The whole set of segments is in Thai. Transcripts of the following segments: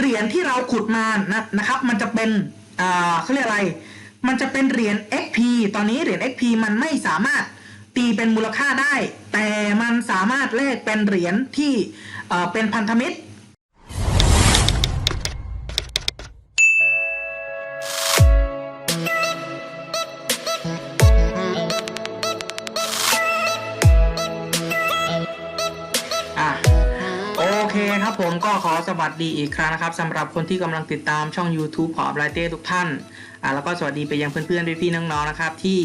เหรียญที่เราขุดมานะนะครับ มันจะเป็นอ่าเขาเรียกอะไร มันจะเป็นเหรียญ XP ตอนนี้เหรียญ XP มันไม่สามารถตีเป็นมูลค่าได้ แต่มันสามารถแลกเป็นเหรียญที่เป็นพันธมิตรอะ ครับผมก็ขอสวัสดีอีกครั้งนะครับสำหรับคนที่กำลังติดตามช่อง YouTube ของไลเต้ทุกท่านอ่าแล้วก็สวัสดีไปยังเพื่อนๆพี่ๆน้องๆนะครับ ที่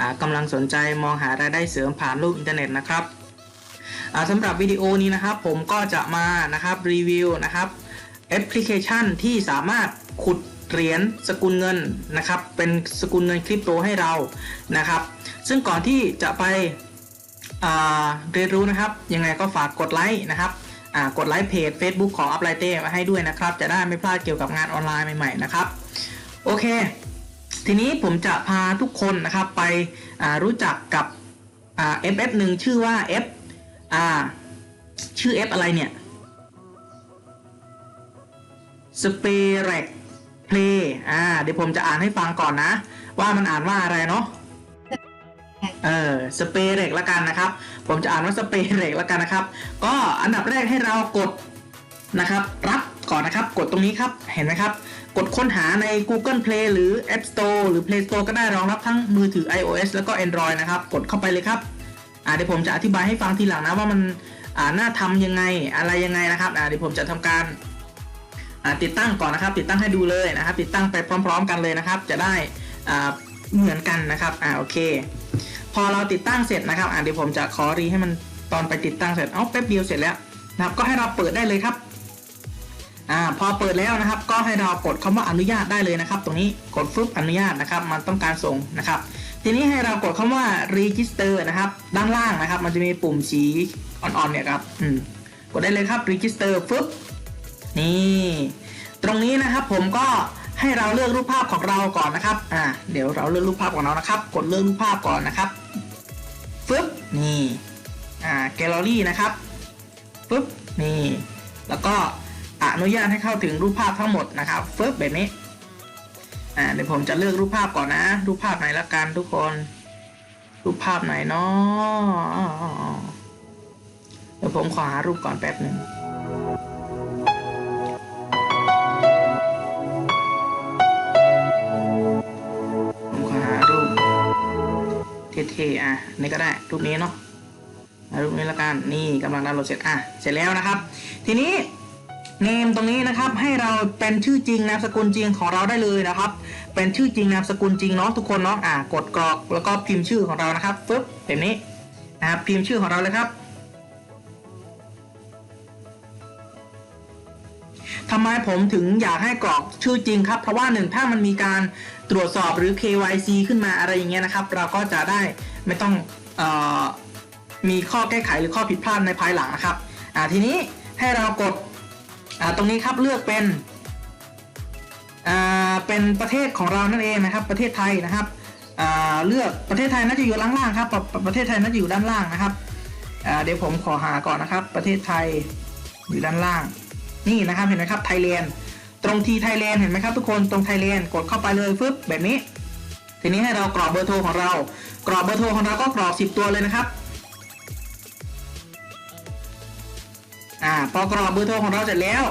อ่ากำลังสนใจมองหารายได้เสริมผ่านโลกอินเทอร์เน็ตนะครับอ่าสำหรับวิดีโอนี้นะครับ ผมก็จะมานะครับรีวิวนะครับแอปพลิเคชันที่สามารถขุดเหรียญสกุลเงินนะครับ เป็นสกุลเงินคริปโตให้เรานะครับ ซึ่งก่อนที่จะไปอ่าเรียนรู้นะครับ ยังไงก็ฝากกดไลค์นะครับ กดไลค์เพจ Facebook ของ u p l i g h t มาให้ด้วยนะครับ จะได้ไม่พลาดเกี่ยวกับงานออนไลน์ใหม่ๆนะครับ โอเค ทีนี้ผมจะพาทุกคนนะครับไปรู้จักกับอ่า FF หนึ่งชื่อว่า F อ่าชื่อ F อะไรเนี่ย s p e r e c Play อ่าเดี๋ยวผมจะอ่านให้ฟังก่อนนะ ว่ามันอ่านว่าอะไรเนาะ เออสเปรย์เหล็กละกันนะครับ ผมจะอ่านว่าสเปรย์เหล็กละกันนะครับ ก็อันดับแรกให้เรากดนะครับ รับก่อนนะครับ กดตรงนี้ครับ เห็นไหมครับ กดค้นหาใน Google Play หรือ App Store หรือ Play Store ก็ได้รองรับทั้งมือถือ iOS แล้วก็ Android นะครับ กดเข้าไปเลยครับอ่าเดี๋ยวผมจะอธิบายให้ฟังทีหลังนะว่ามันอ่าน่าทำยังไงอะไรยังไงนะครับอ่าเดี๋ยวผมจะทำการอ่าติดตั้งก่อนนะครับ ติดตั้งให้ดูเลยนะครับ ติดตั้งไปพร้อม ๆ กันเลยนะครับ จะได้อ่าเหมือนกันนะครับอ่าโอเค อเราติดตั้งเสร็จนะครับอ่าเดี๋ยวผมจะขอรีให้มันตอนไปติดตั้งเสร็จเอาแป๊บเดียวเสร็จแล้วนะครับก็ให้เราเปิดได้เลยครับอ่าพอเปิดแล้วนะครับ ก็ให้เรากดคำว่าอนุญาตได้เลยนะครับ ตรงนี้กดฟึบอนุญาตนะครับ มันต้องการส่งนะครับ ทีนี้ให้เรากดคำว่า register นะครับ ด้านล่างนะครับ มันจะมีปุ่มสีอ่อนๆเนี่ยครับอืมกดได้เลยครับ register ฟึบนี่ตรงนี้นะครับผมก็ ให้เราเลือกรูปภาพของเราก่อนนะครับ อ่า เดี๋ยวเราเลือกรูปภาพของเรานะครับ กดเลือกรูปภาพก่อนนะครับฟึบนี่ อ่า แกลเลอรี่นะครับฟึบนี่ แล้วก็อนุญาตให้เข้าถึงรูปภาพทั้งหมดนะครับฟึบแบบนี้ อ่า เดี๋ยวผมจะเลือกรูปภาพก่อนนะ รูปภาพไหนละกันทุกคน รูปภาพไหนเนาะเดี๋ยวผมขอหารูปก่อนแป๊บหนึ่ง เท่ๆอะนี่ก็ได้รูปนี้เนาะเอารูปนี้ละกันนี่กำลังดาวน์โหลดเสร็จอะเสร็จแล้วนะครับ ทีนี้เนมตรงนี้นะครับให้เราเป็นชื่อจริงนามสกุลจริงของเราได้เลยนะครับ เป็นชื่อจริงนามสกุลจริงเนาะทุกคนเนาะอะกดกรอกแล้วก็พิมพ์ชื่อของเรานะครับฟึบแบบนี้นะครับพิมพ์ชื่อของเราเลยครับทำไมผมถึงอยากให้กรอกชื่อจริงครับ เพราะว่าหนึ่งถ้ามันมีการ ตรวจสอบหรือ KYC ขึ้นมาอะไรอย่างเงี้ยนะครับ เราก็จะได้ไม่ต้องออมีข้อแก้ไขหรือข้อผิดพลาดในภายหลังนะครับทีนี้ให้เรากดตรงนี้ครับเลือกเป็นเป็นประเทศของเรานั่นเองนะครับ ประเทศไทยนะครับเลือกประเทศไทยน่าจะอยู่ล่างล่างๆครับประเทศไทยน่าจะอยู่ด้านล่างนะครับเดี๋ยวผมขอหาก่อนนะครับ ประเทศไทยอยู่ด้านล่าง นี่นะครับเห็นไหมครับไทยแลนด์ ตรงทีไทยแลนด์เห็นไหมครับทุกคนตรงไทยแลนด์กดเข้าไปเลยฟึบแบบนี้ ทีนี้ให้เรากรอกเบอร์โทรของเรา กรอกเบอร์โทรของเราก็กรอก 10 ตัวเลยนะครับอ่าพอกรอกเบอร์โทรของเราเสร็จแล้ว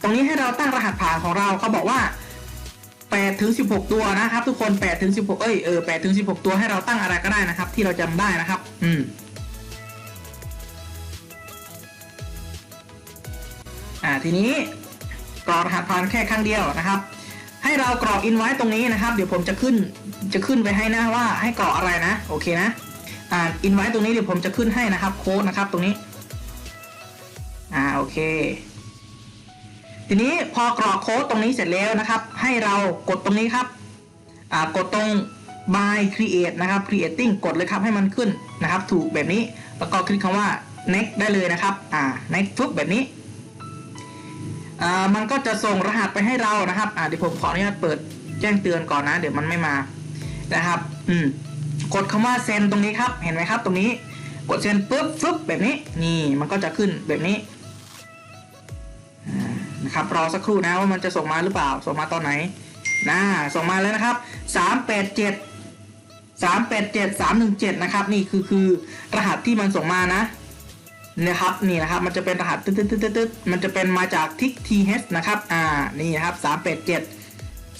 ตรงนี้ให้เราตั้งรหัสผ่านของเราเขาบอกว่า8ถึง16 ตัวนะครับทุกคน8ถึง16 เอ้ยเออ8ถึง16 ตัวให้เราตั้งอะไรก็ได้นะครับ ที่เราจำได้นะครับ อืมอ่าทีนี้ กรอกรหัสผ่านแค่ครั้งเดียวนะครับ ให้เรากรอกอินไว้ตรงนี้นะครับ เดี๋ยวผมจะขึ้นจะขึ้นไปให้นะว่าให้กรอกอะไรนะ โอเคนะอ่าอินไว้ตรงนี้เดี๋ยวผมจะขึ้นให้นะครับโค้ดนะครับตรงนี้อ่าโอเค ทีนี้พอกรอกโค้ดตรงนี้เสร็จแล้วนะครับ ให้เรากดตรงนี้ครับอ่ากดตรง by create นะครับ creating กดเลยครับให้มันขึ้นนะครับ ถูกแบบนี้แล้วก็คลิกคำว่า next ได้เลยนะครับอ่า next ฟึบแบบนี้ มันก็จะส่งรหัสไปให้เรานะครับเดี๋ยวผมขออนุญาตเปิดแจ้งเตือนก่อนนะ เดี๋ยวมันไม่มานะครับ อืมกดคำว่าเซนตรงนี้ครับ เห็นไหมครับ ตรงนี้ กดเซนปุ๊บฟึบแบบนี้ นี่มันก็จะขึ้นแบบนี้นะครับ รอสักครู่นะว่ามันจะส่งมาหรือเปล่า ส่งมาตอนไหนนะส่งมาแล้วนะครับสามแปดเจ็ดสามแปดเจ็ดสามหนึ่งเจ็ดนะครับ นี่คือคือรหัสที่มันส่งมานะ นะครับนี่นะครับมันจะเป็นรหัสตึ๊ดตึ๊ดตึ๊ดตึ๊ดมันจะเป็นมาจากทิกทีเฮนะครับอ่านี่นะครับสามแปดเจ็ด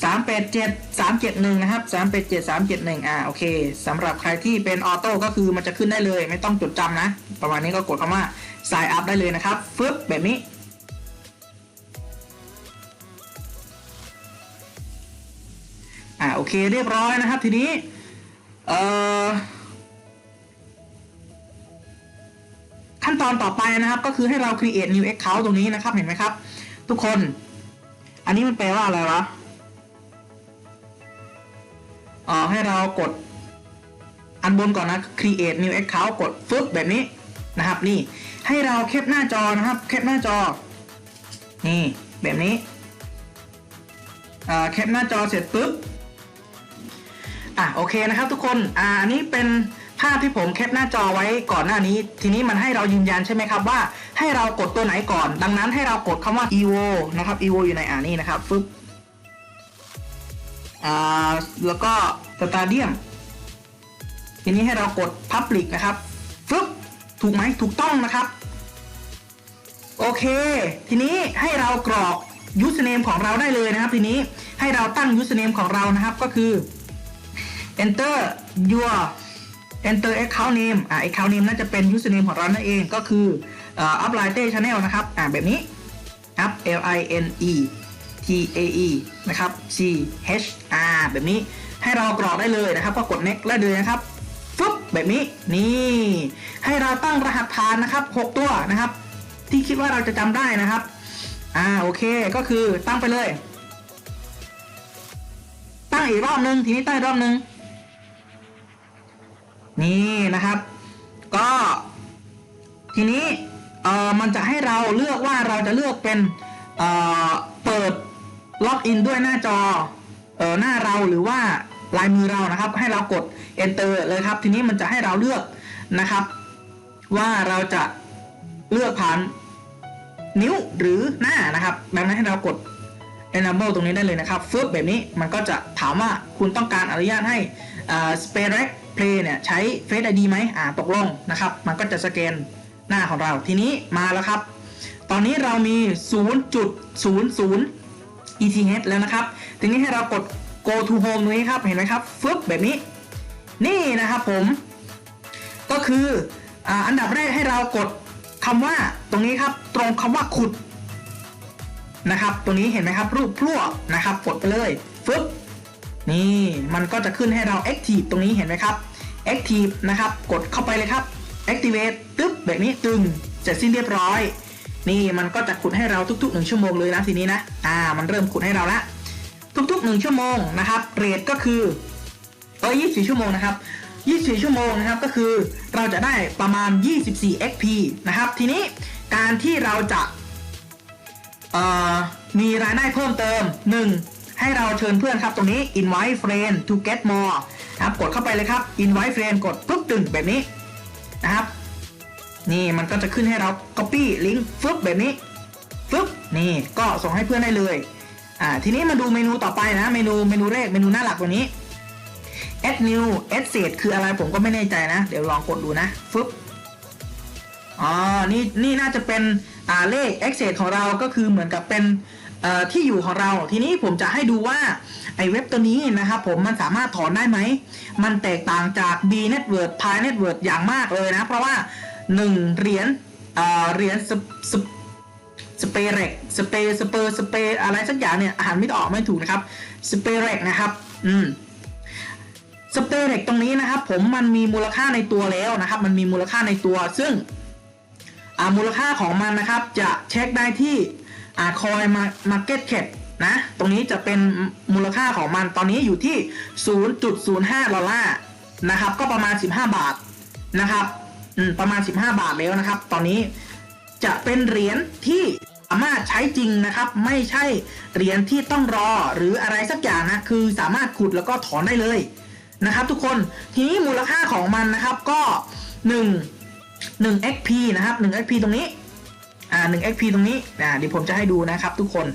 สามแปดเจ็ดสามเจ็ดหนึ่งนะครับสามแปดเจ็ดสามเจ็ดหนึ่งอ่าโอเคสำหรับใครที่เป็นออโต้ก็คือมันจะขึ้นได้เลย ไม่ต้องจดจำนะ ประมาณนี้ก็กดคำว่า sign up ได้เลยนะครับฟึบแบบนี้อ่าโอเคเรียบร้อยนะครับทีนี้เอ่อ อนต่อไปนะครับ ก็คือให้เรา create new account ตรงนี้นะครับเห็นไหมครับ ทุกคน อันนี้มันแปลว่าอะไรวะอ่อให้เรากด อันบนก่อนนะ create new account กดฟึบแบบนี้นะครับ นี่ให้เราแคปหน้าจอนะครับ แคปหน้าจอ นี่แบบนี้อ่าแคปหน้าจอเสร็จปุ๊บอะโอเคนะครับทุกคนอ่าอันนี้เป็น ภาพที่ผมแคปหน้าจอไว้ก่อนหน้านี้ ทีนี้มันให้เรายืนยันใช่ไหมครับว่า ให้เรากดตัวไหนก่อน ดังนั้นให้เรากดคำว่า evo นะครับ evo อยู่ในอ่านี่นะครับฟึบอ่าแล้วก็ stadium ทีนี้ให้เรากด public นะครับฟึบถูกไหมถูกต้องนะครับ โอเค ทีนี้ให้เรากรอก username ของเราได้เลยนะครับ ทีนี้ให้เราตั้ง username ของเรานะครับก็คือ enter your enter account name อ่า account name น่าจะเป็น username ของเรานั่นเองก็คืออ่อ upline channel นะครับอ่าแบบนี้ up l i n e t a e นะครับ c h r แบบนี้ให้เรากรอกได้เลยนะครับก็กด next ได้เลยนะครับฟึบแบบนี้นี่ให้เราตั้งรหัสผ่านนะครับ 6 ตัวนะครับ ที่คิดว่าเราจะจำได้นะครับอ่าโอเคก็คือตั้งไปเลย ตั้งอีกรอบนึงทีนี้ตั้งรอบนึง นี่นะครับ ก็ทีนี้เอ่อมันจะให้เราเลือกว่าเราจะเลือกเป็นเอ่อเปิดล็อกอินด้วยหน้าจอเอ่อหน้าเราหรือว่าลายมือเรานะครับ ให้เรากด enter เลยครับ ทีนี้มันจะให้เราเลือกนะครับ ว่าเราจะเลือกผ่านนิ้วหรือหน้านะครับ ดังนั้นให้เรากด enable ตรงนี้ได้เลยนะครับฟึบแบบนี้มันก็จะถามว่าคุณต้องการอนุญาตให้ s p a r e c Play เนี่ยใช้ Face ID ไหมอ่าตกลงนะครับ มันก็จะสแกนหน้าของเราทีนี้มาแล้วครับ ตอนนี้เรามี 0.00 ETH แล้วนะครับ ทีนี้ให้เรากด go to home ตรงนี้ครับ เห็นไหมครับฟึบแบบนี้ นี่นะครับผม ก็คืออ่าอันดับแรกให้เรากดคำว่าตรงนี้ครับ ตรงคำว่าขุดนะครับ ตรงนี้เห็นไหมครับ รูปพลั่วนะครับ กดไปเลยฟึบ นี่มันก็จะขึ้นให้เรา active ตรงนี้เห็นไหมครับ active นะครับ กดเข้าไปเลยครับ activate ตึ๊บแบบนี้ตึงเสร็จสิ้นเรียบร้อย นี่มันก็จะขุดให้เราทุกๆ 1 ชั่วโมงเลยนะทีนี้นะ อ่า มันเริ่มขุดให้เราละทุกๆ 1 ชั่วโมงนะครับ เรทก็คือเออ24 ชั่วโมงนะครับ24 ชั่วโมงนะครับก็คือเราจะได้ประมาณ 24 XP นะครับ ทีนี้การที่เราจะเอ่อมีรายได้เพิ่มเติม 1. ให้เราเชิญเพื่อนครับตรงนี้ invite friend to get more นะครับกดเข้าไปเลยครับ invite friend กดปุ๊บตึงแบบนี้นะครับ นี่มันก็จะขึ้นให้เรา copy ลิงก์ฟึบแบบนี้ฟึบนี่ก็ส่งให้เพื่อนได้เลยอ่าทีนี้มาดูเมนูต่อไปนะเมนูเมนูแรกเมนูหน้าหลักตัวนี้ add new add set คืออะไรผมก็ไม่แน่ใจนะ เดี๋ยวลองกดดูนะฟึบอ๋อนี่นี่น่าจะเป็นอ่าเลข access ของเราก็คือเหมือนกับเป็น ที่อยู่ของเรา ทีนี้ผมจะให้ดูว่าไอ้เว็บตัวนี้นะครับผมมันสามารถถอนได้ไหม มันแตกต่างจาก B Network Pi Network อย่างมากเลยนะ เพราะว่า 1 เหรียญเหรียญสสสเปเรกสเปสเปอร์สเปอะไรสักอย่างเนี่ยอ่านไม่ออกไม่ถูกนะครับสเปเรกนะครับ อืมสเปเรกตรงนี้นะครับ ผมมันมีมูลค่าในตัวแล้วนะครับ มันมีมูลค่าในตัวซึ่งอ่ามูลค่าของมันนะครับ จะเช็คได้ที่ อ่าคอยมามาเก็ตแคปนะ ตรงนี้จะเป็นมูลค่าของมันตอนนี้อยู่ที่ 0.05 ดอลลาร์นะครับ ก็ประมาณ 15 บาทนะครับอืมประมาณ 15 บาทแล้วนะครับ ตอนนี้จะเป็นเหรียญที่สามารถใช้จริงนะครับ ไม่ใช่เหรียญที่ต้องรอหรืออะไรสักอย่างนะ คือสามารถขุดแล้วก็ถอนได้เลยนะครับ ทุกคน ทีนี้มูลค่าของมันนะครับก็ 1 1 XP นะครับ 1 XP ตรงนี้ อ่า1 XP ตรงนี้อ่าเดี๋ยวผมจะให้ดูนะครับทุกคน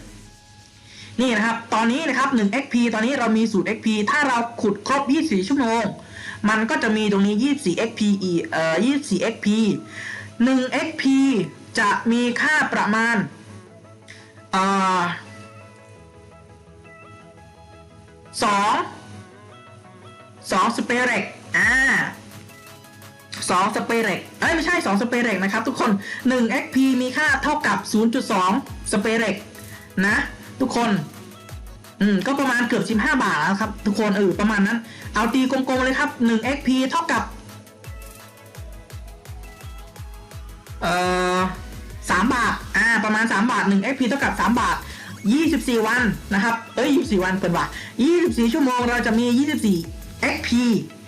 นี่นะครับ ตอนนี้นะครับ 1 XP ตอนนี้เรามีสูตร XP ถ้าเราขุดครบ 24 ชั่วโมง มันก็จะมีตรงนี้ 24 XP อีกเอ่อ 24 XP 1 XP จะมีค่าประมาณเอ่อสองสองสเปเรกอ่า สองสเปเรกเอ้ยไม่ใช่สองสเปเรกนะครับทุกคน1 XP มีค่าเท่ากับ 0.2สเปเรกนะ ทุกคนอืมก็ประมาณเกือบ 15 บาทแล้วครับ ทุกคนเออประมาณนั้น เอาตีกลมๆเลยครับ1 XP เท่ากับเอ่อ3บาทอ่าประมาณ 3 บาท1 XP เท่ากับ 3 บาท 24 วันนะครับ เอ้ย 24 วันเป็นว่า24 ชั่วโมงเราจะมี 24 XP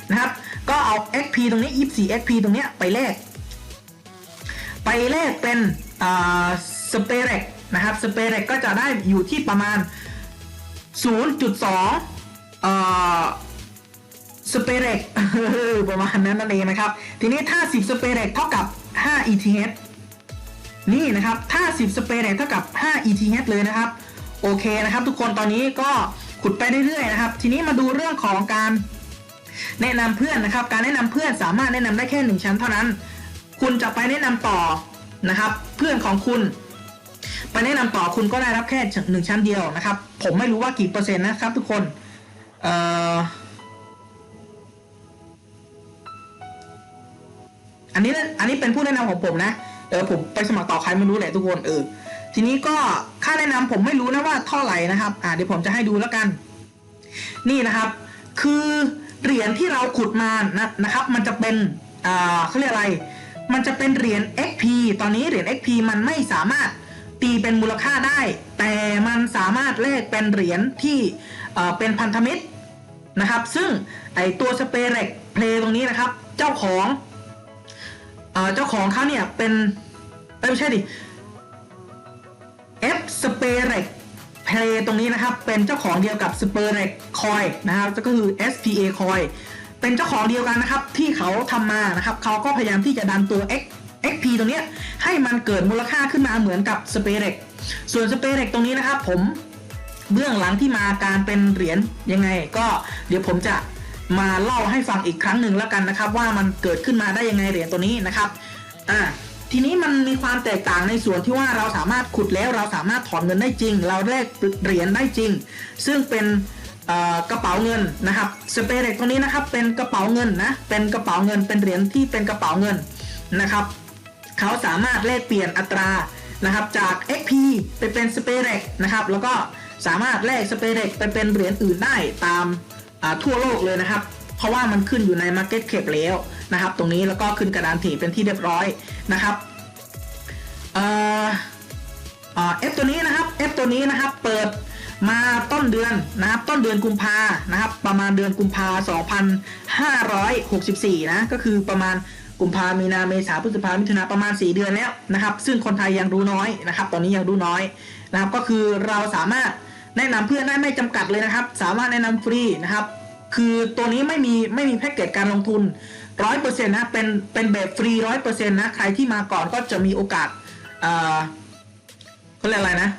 นะครับ ก็เอา XP ตรงนี้ 24 XP ตรงเนี้ยไปแลก ไปแลกเป็นสเปเรกนะครับสเปเรกก็จะได้อยู่ที่ประมาณ 0.2เอ่อสเปเรกประมาณนั้นนั่นเองนะครับ ทีนี้ถ้า 10สเปเรกเท่ากับ 5 ETH นี่นะครับ ถ้า 10สเปเรกเท่ากับ 5 ETH เลยนะครับ โอเคนะครับ ทุกคนตอนนี้ก็ขุดไปเรื่อยๆนะครับ ทีนี้มาดูเรื่องของการ แนะนำเพื่อนนะครับ การแนะนำเพื่อนสามารถแนะนำได้แค่หนึ่งชั้นเท่านั้น คุณจะไปแนะนำต่อนะครับ เพื่อนของคุณ ไปแนะนำต่อคุณก็ได้รับแค่หนึ่งชั้นเดียวนะครับ ผมไม่รู้ว่ากี่เปอร์เซ็นต์นะครับ ทุกคนเอ่ออันนี้อันนี้เป็นผู้แนะนำของผมนะเออผมไปสมัครต่อใครไม่รู้แหละทุกคนเออทีนี้ก็ค่าแนะนำผมไม่รู้นะว่าเท่าไหร่นะครับ อ่าเดี๋ยวผมจะให้ดูแล้วกัน นี่นะครับ คือ เหรียญที่เราขุดมานะนะครับ มันจะเป็นอ่าเขาเรียกอะไร มันจะเป็นเหรียญ XP ตอนนี้เหรียญ XP มันไม่สามารถตีเป็นมูลค่าได้ แต่มันสามารถแลกเป็นเหรียญที่เป็นพันธมิตรนะครับ ซึ่งไอตัวสเปเรกเพลตรงนี้นะครับ เจ้าของเจ้าของเขาเนี่ยเป็นไม่ใช่ดิ F s p a r e c Play ตรงนี้นะครับ เป็นเจ้าของเดียวกับ s p a r e c Coin นะครับ ก็คือ SPA Coin เป็นเจ้าของเดียวกันนะครับ ที่เขาทำมานะครับ เขาก็พยายามที่จะดันตัว X XP ตรงนี้ให้มันเกิดมูลค่าขึ้นมาเหมือนกับ s p a r e c ส่วน s p a r e c ตรงนี้นะครับ ผมเบื้องหลังที่มาการเป็นเหรียญยังไง ก็เดี๋ยวผมจะมาเล่าให้ฟังอีกครั้งหนึ่งแล้วกันนะครับ ว่ามันเกิดขึ้นมาได้ยังไงเหรียญตัวนี้นะครับอ่า ทีนี้มันมีความแตกต่างในส่วนที่ว่าเราสามารถขุดแล้วเราสามารถถอนเงินได้จริง เราแลกเหรียญได้จริง ซึ่งเป็นกระเป๋าเงินนะครับสเปเรกตัวนี้นะครับเป็นกระเป๋าเงินนะเป็นกระเป๋าเงินเป็นเหรียญที่เป็นกระเป๋าเงินนะครับเขาสามารถแลกเปลี่ยนอัตรานะครับจาก XP ไปเป็นสเปเรกนะครับแล้วก็สามารถแลกสเปเรกไปเป็นเหรียญอื่นได้ตามทั่วโลกเลยนะครับ เพราะว่ามันขึ้นอยู่ใน Market Cap แล้ว นะครับ ตรงนี้แล้วก็ขึ้นกระดานถีเป็นที่เรียบร้อยนะครับเอ่อเอ่อ F ตัวนี้นะครับ F ตัวนี้นะครับเปิดมาต้นเดือนนะครับต้นเดือนกุมภานะครับประมาณเดือนกุมภา2564 นะก็คือประมาณกุมภามีนาเมษาพฤษภามิถุนาประมาณ 4 เดือนแล้วนะครับ ซึ่งคนไทยยังรู้น้อยนะครับ ตอนนี้ยังรู้น้อยนะครับก็คือเราสามารถแนะนำเพื่อนได้ไม่จำกัดเลยนะครับ สามารถแนะนำฟรีนะครับ คือตัวนี้ไม่มีไม่มีแพ็กเกจการลงทุนร้อยเปอร์เซ็นต์นะเป็นเป็นแบบฟรีร้อยเปอร์เซ็นต์นะใครที่มาก่อนก็จะมีโอกาสเอ่อเขาเรียกอะไรนะ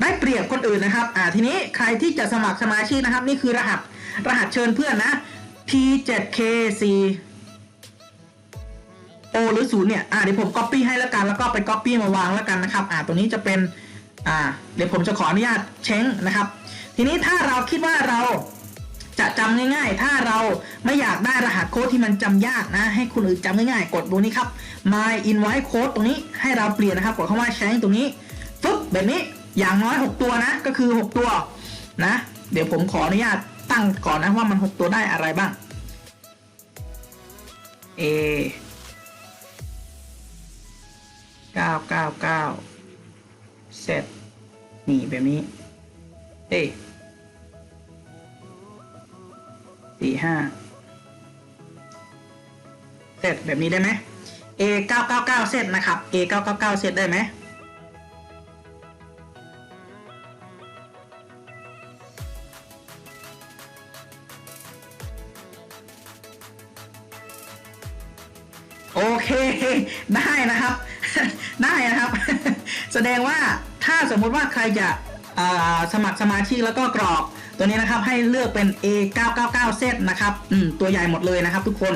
ได้เปรียบคนอื่นนะครับ อ่าทีนี้ใครที่จะสมัครสมาชิกนะครับ นี่คือรหัสรหัสเชิญเพื่อนนะ P7K4 โอหรือศูนย์เนี่ย อ่าเดี๋ยวผม Copy ให้แล้วกัน แล้วก็ไป Copy มาวางแล้วกันนะครับ อ่าตัวนี้จะเป็น อ่า เดี๋ยวผมจะขออนุญาตเช้งนะครับ ทีนี้ถ้าเราคิดว่าเราจะจำง่ายๆ ถ้าเราไม่อยากได้รหัสโค้ดที่มันจำยากนะ ให้คนอื่นจำง่ายๆ กดตรงนี้ครับ my invite code ตรงนี้ให้เราเปลี่ยนนะครับ กดคำว่าเช้ตรงนี้ฟึ๊บแบบนี้อย่างน้อย 6 ตัวนะ ก็คือ 6 ตัวนะ เดี๋ยวผมขออนุญาตตั้งก่อนนะว่ามัน 6 ตัวได้อะไรบ้างเก้าเก้าเก้าเสร็จนี่แบบนี้ เอ้สี่ห้าเสร็จแบบนี้ได้ไหม A เก้าเก้าเก้าเสร็จนะครับ A เก้าเก้าเก้าเสร็จได้ไหมโอเค ได้นะครับ ได้นะครับ แสดงว่าถ้าสมมุติว่าใครจะ สมัครสมาชิกแล้วก็กรอกตัวนี้นะครับให้เลือกเป็น A 9 9 9เซตนะครับอืมตัวใหญ่หมดเลยนะครับ ทุกคน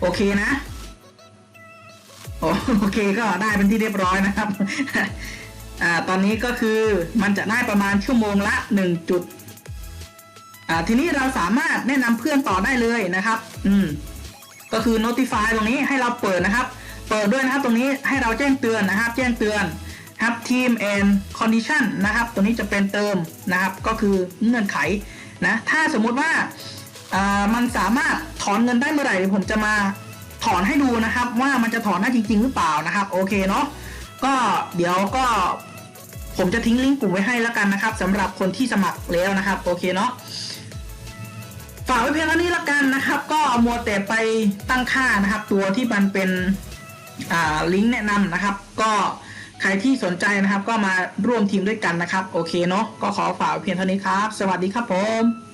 โอเคนะโอโอเคก็ได้เป็นที่เรียบร้อยนะครับอ่าตอนนี้ก็คือมันจะได้ประมาณชั่วโมงละ1จุดอ่าทีนี้เราสามารถแนะนำเพื่อนต่อได้เลยนะครับ อืมก็คือ notify ตรงนี้ให้เราเปิดนะครับ เปิดด้วยนะครับตรงนี้ให้เราแจ้งเตือนนะครับ แจ้งเตือน ครับ team and condition นะครับ ตัวนี้จะเป็นเติมนะครับ ก็คือเงื่อนไขนะ ถ้าสมมุติว่ามันสามารถถอนเงินได้เมื่อไหร่ผมจะมาถอนให้ดูนะครับ ว่ามันจะถอนได้จริง ๆ หรือเปล่านะครับ โอเคเนาะก็เดี๋ยวก็ผมจะทิ้งลิงก์กลุ่มไว้ให้แล้วกันนะครับสำหรับคนที่สมัครแล้วนะครับ โอเคเนาะฝากไว้เพียงเท่านี้ละกันนะครับ ก็มัวแต่ไปตั้งค่านะครับ ตัวที่มันเป็นลิงก์แนะนำนะครับ ก็ ใครที่สนใจนะครับก็มาร่วมทีมด้วยกันนะครับ โอเคเนาะก็ขอฝากเพียงเท่านี้ครับ สวัสดีครับผม